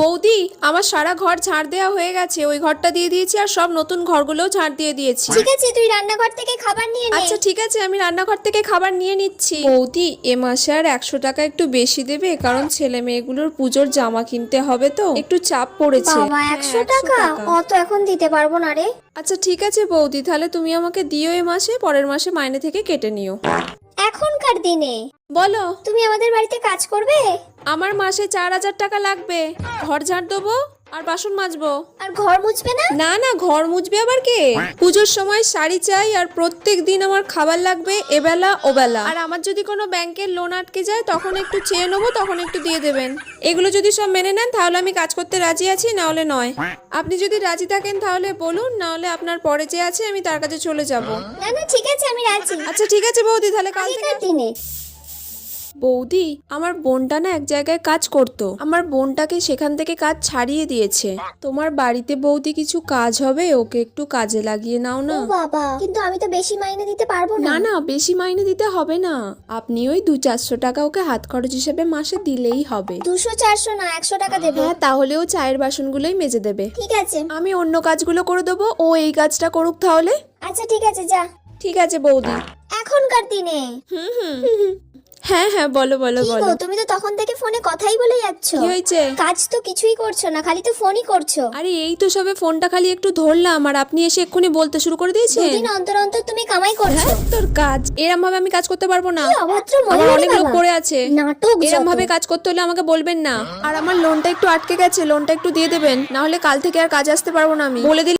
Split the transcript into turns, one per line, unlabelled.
বৌদি আমার সারা ঘর ঝাড় দেওয়া হয়ে গেছে। ওই ঘরটা দিয়ে দিয়েছি আর সব নতুন ঘরগুলোও ঝাড় দিয়ে দিয়েছি।
ঠিক আছে তুই রান্নাঘর থেকে খাবার নিয়ে নে।
আচ্ছা ঠিক আছে আমি রান্নাঘর থেকে খাবার নিয়ে নিচ্ছি। বৌদি এ মাসে আর একশো টাকা একটু বেশি দেবে কারণ ছেলে মেয়েগুলোর পুজোর জামা কিনতে হবে তো। একটু চাপ পড়েছে।
বাবা
হ্যাঁ,
একশো টাকা? অত এখন দিতে পারব না রে।
আচ্ছা ঠিক আছে বৌদি তাহলে তুমি আমাকে দিও এ মাসে পরের মাসে মাইনে থেকে কেটে নিও।
এখনকার দিনে।
বলো।
তুমি আমাদের বাড়িতে কাজ করবে?
আমার মাসে চার হাজার টাকা লাগবে। ঘর ঝাড় দেবো আর বাসন মাজবো।
আর ঘর মুছবে না?
না না ঘর মুছবে আবার কে? পুজোর সময় শাড়ি চাই আর প্রত্যেক দিন আমার খাবার লাগবে এবেলা ওবেলা। আর আমার যদি কোনো ব্যাংকের লোন আটকে যায় তখন একটু চেয়ে নেব তখন একটু দিয়ে দেবেন। এগুলো যদি সব মেনে নেন তাহলে আমি কাজ করতে রাজি আছি না হলে নয়। আপনি যদি রাজি থাকেন তাহলে বলুন না হলে আপনার পরে যে আছে আমি তার কাছে চলে যাব।
না না ঠিক আছে আমি রাজি।
আচ্ছা ঠিক আছে বৌদি তাহলে কাল থেকে
দিনে।
বৌদি আমার বোনটা না এক জায়গায় কাজ করতো। আমার বোনটাকে সেখান থেকে কাজ ছাড়িয়ে দিয়েছে। তোমার বাড়িতে বৌদি কিছু কাজ হবে ওকে একটু কাজে লাগিয়ে নাও না।
বাবা কিন্তু আমি তো বেশি মাইনে দিতে পারব না।
না বেশি মাইনে দিতে হবে না। আপনি ওই দু চারশো টাকা ওকে হাত খরচ হিসেবে মাসে দিলেই হবে।
দুশো চারশো না একশো টাকা দেবে।
হ্যাঁ তাহলে ও চায়ের বাসনগুলোই মেজে দেবে।
ঠিক আছে।
আমি অন্য কাজগুলো করে দেবো ও এই কাজটা করুক তাহলে।
আচ্ছা ঠিক আছে যা।
ঠিক আছে বৌদি।
এখনকার দিনে।
হুম হুম। হ্যাঁ হ্যাঁ বলো বলো বলো।
তুমি তো তখন থেকে ফোনে কথাই বলে যাচ্ছ।
কি হয়েছে?
কাজ তো কিছুই করছ না খালি তো ফোনই করছ।
আরে এই তো সবে ফোনটা খালি একটু ধরলাম আর আপনি এসে এক্ষুনি বলতে শুরু করে দিয়েছেন?
দুদিন অন্তর অন্তর তুমি কামাই করছ।
হ্যাঁ তোর কাজ। এরম ভাবে আমি কাজ করতে পারব না।
অভদ্র
আমার
মহিলা
অনেক লোক। পড়ে আছে।
নাটক
এরম ভাবে কাজ করতে হলে আমাকে বলবেন না। আর আমার লোনটা একটু আটকে গেছে লোনটা একটু দিয়ে দেবেন। না হলে কাল থেকে আর কাজ আসতে পারব না আমি। বলে দিলে